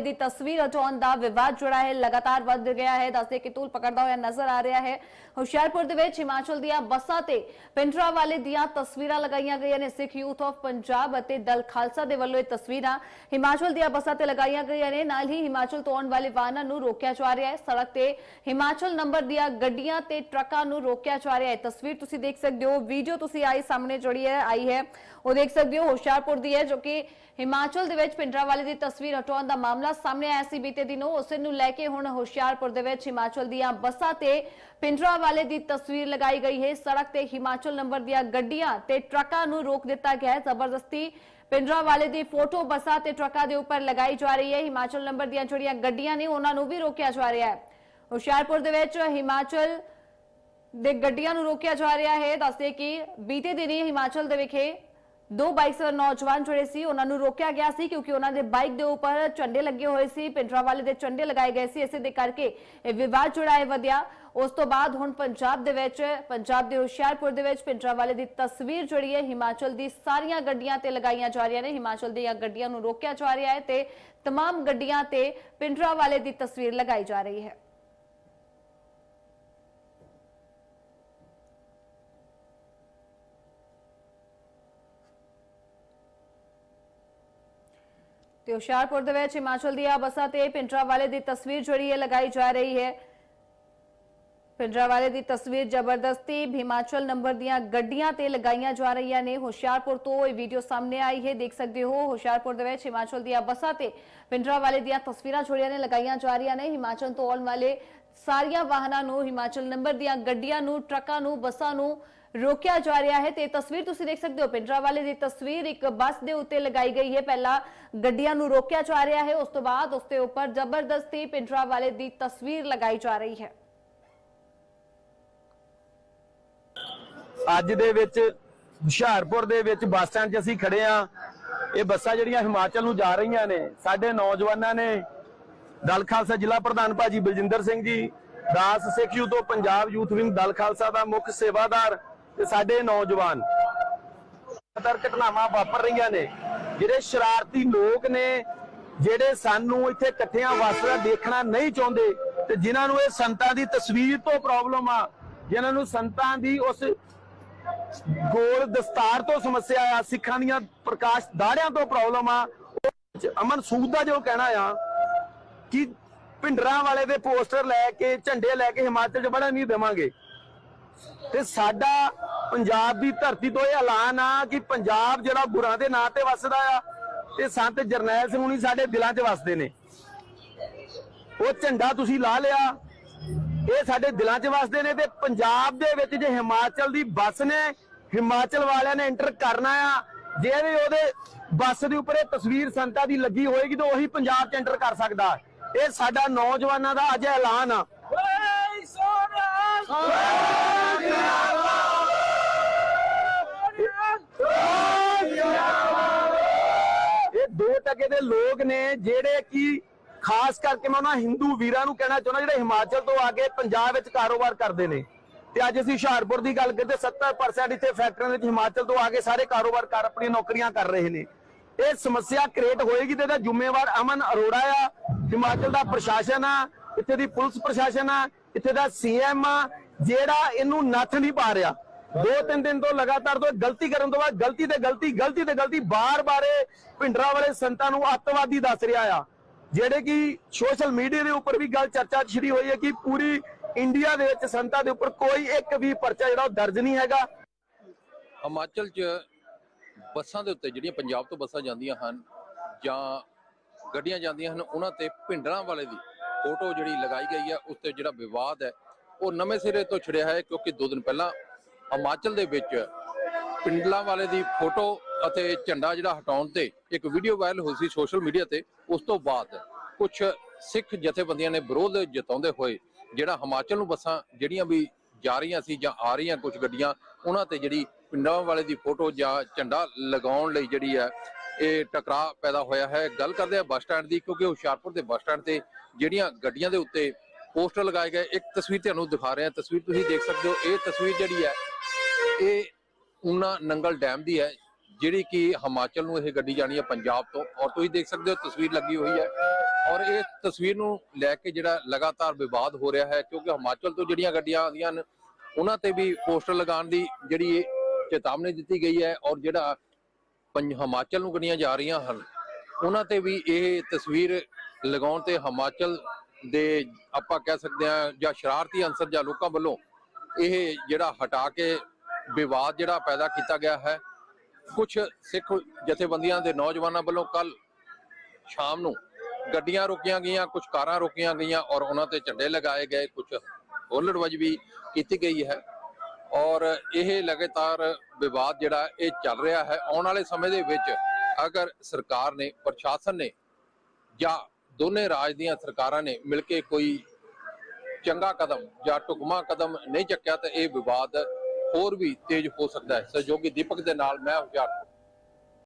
ਵਾਲੇ ਦੀ ਤਸਵੀਰ ਹਟਾਉਣ ਦਾ ਵਿਵਾਦ ਜਿਹੜਾ ਹੈ, ਲਗਾਤਾਰ ਵੱਧ ਗਿਆ ਹੈ। ਦੱਸਦੇ ਕਿ ਧੂਲ ਪਕੜਦਾ ਹੋਇਆ ਨਜ਼ਰ ਆ ਰਿਹਾ ਹੈ। ਹੁਸ਼ਿਆਰਪੁਰ ਦੇ ਵਿੱਚ ਹਿਮਾਚਲ ਦੀਆਂ ਬੱਸਾਂ ਤੇ ਪਿੰਡਰਾ ਵਾਲੇ ਦੀਆਂ ਤਸਵੀਰਾਂ ਲਗਾਈਆਂ ਗਈਆਂ ਨੇ। ਸਿੱਖ ਯੂਥ ਆਫ ਪੰਜਾਬ ਅਤੇ ਦਲ ਖਾਲਸਾ ਦੇ ਵੱਲੋਂ ਇਹ ਤਸਵੀਰਾਂ ਹਿਮਾਚਲ ਦੀਆਂ ਬੱਸਾਂ ਤੇ ਲਗਾਈਆਂ ਗਈਆਂ ਨੇ। ਨਾਲ ਹੀ ਹਿਮਾਚਲ ਤੋਂ ਆਉਣ ਵਾਲੇ ਵਾਹਨਾਂ ਨੂੰ ਰੋਕਿਆ ਜਾ ਰਿਹਾ ਹੈ। ਸੜਕ ਤੇ ਹਿਮਾਚਲ ਨੰਬਰ ਦੀਆਂ ਗੱਡੀਆਂ ਤੇ ਟਰੱਕਾਂ ਨੂੰ ਰੋਕਿਆ ਜਾ ਰਿਹਾ ਹੈ। ਤਸਵੀਰ ਤੁਸੀਂ ਦੇਖ ਸਕਦੇ ਹੋ। ਵੀਡੀਓ ਤੁਸੀਂ ਆਈ ਸਾਹਮਣੇ ਜਿਹੜੀ ਹੈ, ਆਈ ਹੈ। ਉਹ ਦੇਖ ਸਕਦੇ ਹੋ। ਹੁਸ਼ਿਆਰਪੁਰ ਦੀ ਹੈ ਜੋ ਕਿ ਹਿਮਾਚਲ ਦੇ ਵਿੱਚ ਪਿੰਡਰਾ ਵਾਲੇ ਦੀ ਤਸਵੀਰ ਹਟਾਉਣ ਦਾ ਮਾਮਲਾ ਸਾਹਮਣੇ ਆਇਆ ਸੀ ਬੀਤੇ ਦਿਨੋਂ। ਉਸੇ ਨੂੰ ਲੈ ਕੇ ਹੁਣ ਹੁਸ਼ਿਆਰਪੁਰ ਦੇ ਵਿੱਚ ਹਿਮਾਚਲ ਦੀਆਂ ਬੱਸਾਂ ਤੇ ਪਿੰਡਰਾ ਵਾਲੇ ਦੀ ਤਸਵੀਰ ਲਗਾਈ ਗਈ ਹੈ। ਸੜਕ ਤੇ ਹਿਮਾਚਲ ਨੰਬਰ ਦੀਆਂ ਗੱਡੀਆਂ ਤੇ ਟਰੱਕਾਂ ਨੂੰ ਰੋਕ ਦਿੱਤਾ ਗਿਆ ਹੈ। ਜ਼ਬਰਦਸਤੀ ਪਿੰਡਰਾ ਵਾਲੇ ਦੀ ਫੋਟੋ ਬੱਸਾਂ ਤੇ ਟਰੱਕਾਂ ਦੇ ਉੱਪਰ ਲਗਾਈ ਜਾ ਰਹੀ ਹੈ। ਹਿਮਾਚਲ ਨੰਬਰ ਦੀਆਂ ਜਿਹੜੀਆਂ ਗੱਡੀਆਂ ਨੇ, ਉਹਨਾਂ ਨੂੰ ਵੀ ਰੋਕਿਆ ਜਾ ਰਿਹਾ ਹੈ। ਹੁਸ਼ਿਆਰਪੁਰ ਦੇ ਵਿੱਚ ਹਿਮਾਚਲ ਦੇ ਗੱਡੀਆਂ ਨੂੰ ਰੋਕਿਆ ਜਾ ਰਿਹਾ ਹੈ। ਦੱਸਦੇ ਕਿ ਬੀਤੇ ਦਿਨੀ ਹਿਮਾਚਲ ਦੇ ਵਿਖੇ ਦੋ ਬਾਈਕ ਸਵਾਰ ਨੌਜਵਾਨ ਜਿਹੜੇ ਸੀ ਉਹਨਾਂ ਨੂੰ ਰੋਕਿਆ ਗਿਆ ਸੀ ਕਿਉਂਕਿ ਉਹਨਾਂ ਦੇ ਬਾਈਕ ਦੇ ਉੱਪਰ ਝੰਡੇ ਲੱਗੇ ਹੋਏ ਸੀ ਪਿੰਡਰਾ ਵਾਲੇ ਦੇ ਝੰਡੇ ਲਗਾਏ ਗਏ ਸੀ ਇਸੇ ਦੇ ਕਰਕੇ ਇਹ ਵਿਵਾਦ ਜਿਹੜਾ ਹੈ ਵਧਿਆ ਉਸ ਤੋਂ ਬਾਅਦ ਹੁਣ ਪੰਜਾਬ ਦੇ ਵਿੱਚ ਪੰਜਾਬ ਦੇ ਹੁਸ਼ਿਆਰਪੁਰ ਦੇ ਵਿੱਚ ਪਿੰਡਰਾ ਵਾਲੇ ਦੀ ਤਸਵੀਰ ਜਿਹੜੀ ਹੈ ਹਿਮਾਚਲ ਦੀ ਸਾਰੀਆਂ ਗੱਡੀਆਂ ਤੇ ਲਗਾਈਆਂ ਜਾ ਰਹੀਆਂ ਨੇ ਹਿਮਾਚਲ ਦੀਆਂ ਗੱਡੀਆਂ ਨੂੰ ਰੋਕਿਆ ਜਾ ਰਿਹਾ ਹੈ ਤੇ तमाम ਗੱਡੀਆਂ ਤੇ ਪਿੰਡਰਾ ਵਾਲੇ ਦੀ ਤਸਵੀਰ ਲਗਾਈ ਜਾ ਰਹੀ ਹੈ ਤੇ ਹੁਸ਼ਿਆਰਪੁਰ ਦੇ ਵਿੱਚ ਹਿਮਾਚਲ ਦੀਆਂ ਬੱਸਾਂ ਤੇ ਪਿੰਡਰਾ ਦੀ ਤਸਵੀਰ ਜਿਹੜੀ ਹੈ ਲਗਾਈ ਜਾ ਰਹੀ ਹੈ। ਪਿੰਡਰਾ ਦੀ ਤਸਵੀਰ ਜ਼ਬਰਦਸਤੀ ਹਿਮਾਚਲ ਨੰਬਰ ਦੀਆਂ ਗੱਡੀਆਂ ਤੇ ਲਗਾਈਆਂ ਜਾ ਰਹੀਆਂ ਨੇ। ਹੁਸ਼ਿਆਰਪੁਰ ਤੋਂ ਇਹ ਵੀਡੀਓ ਸਾਹਮਣੇ ਆਈ ਹੈ। ਦੇਖ ਸਕਦੇ ਹੋ, ਹੁਸ਼ਿਆਰਪੁਰ ਦੇ ਵਿੱਚ ਹਿਮਾਚਲ ਦੀਆਂ ਬੱਸਾਂ ਤੇ ਪਿੰਡਰਾ ਵਾਲੇ ਦੀਆਂ ਤਸਵੀਰਾਂ ਜਿਹੜੀਆਂ ਨੇ ਲਗਾਈਆਂ ਜਾ ਰਹੀਆਂ ਨੇ। ਹਿਮਾਚਲ ਤੋਂ ਆਉਣ ਵਾਲੇ ਸਾਰੀਆਂ ਵਾਹਨਾਂ ਨੂੰ, ਹਿਮਾਚਲ ਨੰਬਰ ਦੀਆਂ ਗੱਡੀਆਂ ਨੂੰ, ਟਰੱਕਾਂ ਨੂੰ, ਬੱਸਾਂ ਨੂੰ ਰੋਕਿਆ ਜਾ ਰਿਹਾ ਹੈ ਤੇ ਤਸਵੀਰ ਤੁਸੀਂ ਦੇਖ ਸਕਦੇ ਹੋ ਪਿੰਡਰਾ ਵਾਲੇ ਦੀ ਤਸਵੀਰ ਇੱਕ ਬੱਸ ਦੇ ਉੱਤੇ ਲਗਾਈ ਗਈ ਹੈ। ਪਹਿਲਾਂ ਗੱਡੀਆਂ ਨੂੰ ਰੋਕਿਆ ਜਾ ਰਿਹਾ ਹੈ, ਉਸ ਤੋਂ ਬਾਅਦ ਉਸ ਦੇ ਉੱਪਰ ਜ਼ਬਰਦਸਤੀ ਪਿੰਡਰਾ ਵਾਲੇ ਦੀ ਤਸਵੀਰ ਲਗਾਈ ਜਾ ਰਹੀ ਹੈ। ਅੱਜ ਦੇ ਵਿੱਚ ਹੁਸ਼ਿਆਰਪੁਰ ਦੇ ਵਿੱਚ ਬੱਸ ਸਟੈਂਡ 'ਚ ਅਸੀਂ ਖੜੇ ਆ ਇਹ ਬੱਸਾਂ ਜਿਹੜੀਆਂ ਹਿਮਾਚਲ ਨੂੰ ਜਾ ਰਹੀਆਂ ਨੇ, ਸਾਡੇ ਨੌਜਵਾਨਾਂ ਨੇ ਦਲ ਖਾਲਸਾ ਜ਼ਿਲ੍ਹਾ ਪ੍ਰਧਾਨ ਭਾਜੀ ਬਲਜਿੰਦਰ ਸਿੰਘ ਜੀ, ਦਾਸ ਸਿੱਖ ਯੂਥ ਤੋਂ ਪੰਜਾਬ ਯੂਥ ਵਿੰਗ ਦਲ ਖਾਲਸਾ ਦਾ ਮੁੱਖ ਸੇਵਾਦਾਰ ਤੇ ਸਾਡੇ ਨੌਜਵਾਨ ਲਗਾਤਾਰ ਘਟਨਾਵਾਂ ਵਾਪਰ ਰਹੀਆਂ ਨੇ, ਜਿਹੜੇ ਸ਼ਰਾਰਤੀ ਲੋਕ ਨੇ, ਜਿਹੜੇ ਸਾਨੂੰ ਇੱਥੇ ਇਕੱਠਿਆਂ ਵਸਦਾ ਦੇਖਣਾ ਨਹੀਂ ਚਾਹੁੰਦੇ ਤੇ ਜਿਨ੍ਹਾਂ ਨੂੰ ਇਹ ਸੰਤਾਂ ਦੀ ਤਸਵੀਰ ਤੋਂ ਪ੍ਰੋਬਲਮ ਆ, ਜਿਨ੍ਹਾਂ ਨੂੰ ਸੰਤਾਂ ਦੀ ਉਸ ਗੋਲ ਦਸਤਾਰ ਤੋਂ ਸਮੱਸਿਆ ਆ, ਸਿੱਖਾਂ ਦੀਆਂ ਪ੍ਰਕਾਸ਼ ਦਾੜਿਆਂ ਤੋਂ ਪ੍ਰੋਬਲਮ ਆ, ਉਹ ਅਮਨ ਸੂਦ ਦਾ ਜੋ ਕਹਿਣਾ ਆ ਕਿ ਭਿੰਡਰਾਂ ਵਾਲੇ ਦੇ ਪੋਸਟਰ ਲੈ ਕੇ, ਝੰਡੇ ਲੈ ਕੇ ਹਿਮਾਚਲ 'ਚ ਬੜਾ ਨਹੀਂ ਦੇਵਾਂਗੇ। ਤੇ ਸਾਡਾ ਪੰਜਾਬ ਦੀ ਧਰਤੀ ਤੋਂ ਇਹ ਐਲਾਨ ਆ ਕਿ ਪੰਜਾਬ ਜਿਹੜਾ ਗੁਰਾਂ ਦੇ ਨਾਂ ਤੇ ਵਸਦਾ ਆ ਤੇ ਸੰਤ ਜਰਨੈਲ ਸਿੰਘ ਹੁਣੀ ਸਾਡੇ ਦਿਲਾਂ 'ਚ ਵਸਦੇ ਨੇ। ਉਹ ਝੰਡਾ ਤੁਸੀਂ ਲਾ ਲਿਆ ਇਹ ਸਾਡੇ ਦਿਲਾਂ 'ਚ ਵਸਦੇ ਨੇ ਤੇ ਪੰਜਾਬ ਦੇ ਵਿੱਚ ਜੇ ਹਿਮਾਚਲ ਦੀ ਬੱਸ ਨੇ ਹਿਮਾਚਲ ਵਾਲਿਆਂ ਨੇ ਐਂਟਰ ਕਰਨਾ ਆ ਜੇ ਵੀ ਉਹਦੇ ਬੱਸ ਦੇ ਉੱਪਰ ਇਹ ਤਸਵੀਰ ਸੰਤਾਂ ਦੀ ਲੱਗੀ ਹੋਏਗੀ ਤਾਂ ਉਹੀ ਪੰਜਾਬ 'ਚ ਐਂਟਰ ਕਰ ਸਕਦਾ। ਇਹ ਸਾਡਾ ਨੌਜਵਾਨਾਂ ਦਾ ਅੱਜ ਐਲਾਨ ਆ। ਇਹ ਲੋਕ ਨੇ ਜਿਹੜੇ ਕਿ ਖਾਸ ਕਰਕੇ ਮੈਂ ਉਹਨਾਂ ਹਿੰਦੂ ਵੀਰਾਂ ਨੂੰ ਕਹਿਣਾ ਚਾਹੁੰਦਾ ਜਿਹੜੇ ਹਿਮਾਚਲ ਤੋਂ ਆ ਕੇ ਪੰਜਾਬ ਵਿੱਚ ਕਾਰੋਬਾਰ ਕਰਦੇ ਨੇ। ਤੇ ਅੱਜ ਅਸੀਂ ਹੁਸ਼ਿਆਰਪੁਰ ਦੀ ਗੱਲ ਕਰਦੇ 70% ਇੱਥੇ ਫੈਕਟਰੀਆਂ ਵਿੱਚ ਹਿਮਾਚਲ ਤੋਂ ਆ ਕੇ ਸਾਰੇ ਕਾਰੋਬਾਰ ਆਪਣੀਆਂ ਨੌਕਰੀਆਂ ਕਰ ਰਹੇ ਨੇ। ਇਹ ਸਮੱਸਿਆ ਕ੍ਰੀਏਟ ਹੋਏਗੀ ਤੇ ਇਹਦਾ ਜ਼ਿੰਮੇਵਾਰ ਅਮਨ ਅਰੋੜਾ ਆ। ਹਿਮਾਚਲ ਦਾ ਪ੍ਰਸ਼ਾਸਨ ਆ, ਇੱਥੇ ਦੀ ਪੁਲਿਸ ਪ੍ਰਸ਼ਾਸਨ ਆ, ਇੱਥੇ ਦਾ ਸੀਐਮ ਆ, ਜਿਹੜਾ ਇਹਨੂੰ ਨੱਥ ਨਹੀਂ ਪਾ ਰਿਹਾ। ਦੋ ਤਿੰਨ ਦਿਨ ਤੋਂ ਲਗਾਤਾਰ ਤੋਂ ਗਲਤੀ ਕਰਨ ਤੋਂ ਬਾਅਦ ਗਲਤੀ ਤੇ ਗਲਤੀ ਗਲਤੀ ਤੇ ਗਲਤੀ ਬਾਰ-ਬਾਰ ਇਹ ਭਿੰਡਰਾ ਵਾਲੇ ਸੰਤਾਂ ਨੂੰ ਅੱਤਵਾਦੀ ਦੱਸ ਰਿਹਾ ਆ। ਜਿਹੜੇ ਕਿ ਸੋਸ਼ਲ ਮੀਡੀਆ ਦੇ ਉੱਪਰ ਵੀ ਗੱਲ ਚਰਚਾ ਛਿੜੀ ਹੋਈ ਹੈ ਕਿ ਪੂਰੀ ਇੰਡੀਆ ਦੇ ਵਿੱਚ ਸੰਤਾਂ ਦੇ ਉੱਪਰ ਕੋਈ ਇੱਕ ਵੀ ਪਰਚਾ ਜਿਹੜਾ ਉਹ ਦਰਜ ਨਹੀਂ ਹੈਗਾ। ਹਿਮਾਚਲ 'ਚ ਬੱਸਾਂ ਦੇ ਉੱਤੇ ਜਿਹੜੀਆਂ ਪੰਜਾਬ ਤੋਂ ਬੱਸਾਂ ਜਾਂਦੀਆਂ ਹਨ ਜਾਂ ਗੱਡੀਆਂ ਜਾਂਦੀਆਂ ਹਨ, ਉਹਨਾਂ ਤੇ ਭਿੰਡਰਾਂ ਵਾਲੇ ਦੀ ਫੋਟੋ ਜਿਹੜੀ ਲਗਾਈ ਗਈ ਹੈ, ਉਸ ਤੇ ਜਿਹੜਾ ਵਿਵਾਦ ਹੈ, ਉਹ ਨਵੇਂ ਸਿਰੇ ਤੋਂ ਛਿੜਿਆ ਹੈ, ਕਿਉਂਕਿ ਦੋ ਦਿਨ ਪਹਿਲਾਂ ਹਿਮਾਚਲ ਦੇ ਵਿੱਚ ਪਿੰਡਲਾਂ ਵਾਲੇ ਦੀ ਫੋਟੋ ਅਤੇ ਝੰਡਾ ਜਿਹੜਾ ਹਟਾਉਣ ਤੇ ਇੱਕ ਵੀਡੀਓ ਵਾਇਰਲ ਹੋਈ ਸੀ ਸੋਸ਼ਲ ਮੀਡੀਆ ਤੇ, ਉਸ ਤੋਂ ਬਾਅਦ ਕੁਝ ਸਿੱਖ ਜਥੇਬੰਦੀਆਂ ਨੇ ਵਿਰੋਧ ਜਤਾਉਂਦੇ ਹੋਏ ਜਿਹੜਾ ਹਿਮਾਚਲ ਨੂੰ ਬੱਸਾਂ ਜਿਹੜੀਆਂ ਵੀ ਜਾ ਰਹੀਆਂ ਸੀ ਜਾਂ ਆ ਰਹੀਆਂ ਕੁਝ ਗੱਡੀਆਂ, ਉਹਨਾਂ ਤੇ ਜਿਹੜੀ ਪਿੰਡਾਂ ਵਾਲੇ ਦੀ ਫੋਟੋ ਜਾਂ ਝੰਡਾ ਲਗਾਉਣ ਲਈ ਜਿਹੜੀ ਹੈ, ਇਹ ਟਕਰਾਅ ਪੈਦਾ ਹੋਇਆ ਹੈ। ਗੱਲ ਕਰਦੇ ਆ ਬੱਸ ਸਟੈਂਡ ਦੀ, ਕਿਉਂਕਿ ਹੁਸ਼ਿਆਰਪੁਰ ਦੇ ਬੱਸ ਸਟੈਂਡ ਤੇ ਜਿਹੜੀਆਂ ਗੱਡੀਆਂ ਦੇ ਉੱਤੇ ਪੋਸਟਰ ਲਗਾਏ ਗਏ, ਇੱਕ ਤਸਵੀਰ ਤੁਹਾਨੂੰ ਦਿਖਾ ਰਹੇ ਹਾਂ ਤਸਵੀਰ ਤੁਸੀਂ ਦੇਖ ਸਕਦੇ ਹੋ, ਇਹ ਤਸਵੀਰ ਜਿਹੜੀ ਹੈ ਇਹ ਉਨਾ ਨੰਗਲ ਡੈਮ ਦੀ ਹੈ, ਜਿਹੜੀ ਕਿ ਹਿਮਾਚਲ ਨੂੰ ਇਹ ਗੱਡੀ ਜਾਣੀ ਹੈ ਪੰਜਾਬ ਤੋਂ। ਔਰ ਤੁਸੀਂ ਦੇਖ ਸਕਦੇ ਹੋ, ਤਸਵੀਰ ਲੱਗੀ ਹੋਈ ਹੈ। ਔਰ ਇਹ ਤਸਵੀਰ ਨੂੰ ਲੈ ਕੇ ਜਿਹੜਾ ਲਗਾਤਾਰ ਵਿਵਾਦ ਹੋ ਰਿਹਾ ਹੈ, ਕਿਉਂਕਿ ਹਿਮਾਚਲ ਤੋਂ ਜਿਹੜੀਆਂ ਗੱਡੀਆਂ ਆਉਂਦੀਆਂ ਹਨ ਉਹਨਾਂ ਤੇ ਵੀ ਪੋਸਟਰ ਲਗਾਉਣ ਦੀ ਜਿਹੜੀ ਚੇਤਾਵਨੀ ਦਿੱਤੀ ਗਈ ਹੈ। ਔਰ ਜਿਹੜਾ ਪੰਜ ਹਿਮਾਚਲ ਨੂੰ ਗੱਡੀਆਂ ਜਾ ਰਹੀਆਂ ਹਨ ਉਹਨਾਂ ਤੇ ਵੀ ਇਹ ਤਸਵੀਰ ਲਗਾਉਣ ਤੇ ਹਿਮਾਚਲ ਦੇ ਆਪਾਂ ਕਹਿ ਸਕਦੇ ਹਾਂ ਜਾਂ ਸ਼ਰਾਰਤੀ ਅੰਸਰ ਜਾਂ ਲੋਕਾਂ ਵੱਲੋਂ ਇਹ ਜਿਹੜਾ ਹਟਾ ਕੇ ਵਿਵਾਦ ਜਿਹੜਾ ਪੈਦਾ ਕੀਤਾ ਗਿਆ ਹੈ। ਕੁਝ ਸਿੱਖ ਜਥੇਬੰਦੀਆਂ ਦੇ ਨੌਜਵਾਨਾਂ ਵੱਲੋਂ ਕੱਲ ਸ਼ਾਮ ਨੂੰ ਗੱਡੀਆਂ ਰੋਕੀਆਂ ਗਈਆਂ ਕੁਝ ਕਾਰਾਂ ਰੋਕੀਆਂ ਗਈਆਂ ਔਰ ਉਹਨਾਂ ਤੇ ਝੰਡੇ ਲਗਾਏ ਗਏ ਕੁਝ ਹੁੱਲੜਬਾਜ਼ੀ ਵੀ ਕੀਤੀ ਗਈ ਹੈ। ਔਰ ਇਹ ਲਗਾਤਾਰ ਵਿਵਾਦ ਜਿਹੜਾ ਇਹ ਚੱਲ ਰਿਹਾ ਹੈ। ਆਉਣ ਵਾਲੇ ਸਮੇਂ ਦੇ ਵਿੱਚ ਅਗਰ ਸਰਕਾਰ ਨੇ, ਪ੍ਰਸ਼ਾਸਨ ਨੇ ਜਾਂ ਦੋਨੇ ਰਾਜ ਦੀਆਂ ਸਰਕਾਰਾਂ ਨੇ ਮਿਲ ਕੇ ਕੋਈ ਚੰਗਾ ਕਦਮ ਜਾਂ ਟੁਕਮਾ ਕਦਮ ਨਹੀਂ ਚੱਕਿਆ, ਤਾਂ ਇਹ ਵਿਵਾਦ ਹੋਰ ਵੀ ਤੇਜ਼ ਹੋ ਸਕਦਾ ਹੈ। ਸਹਿਯੋਗੀ ਦੀਪਕ ਦੇ ਨਾਲ ਮੈਂ ਹੁਸ਼ਿਆਰਪੁਰ।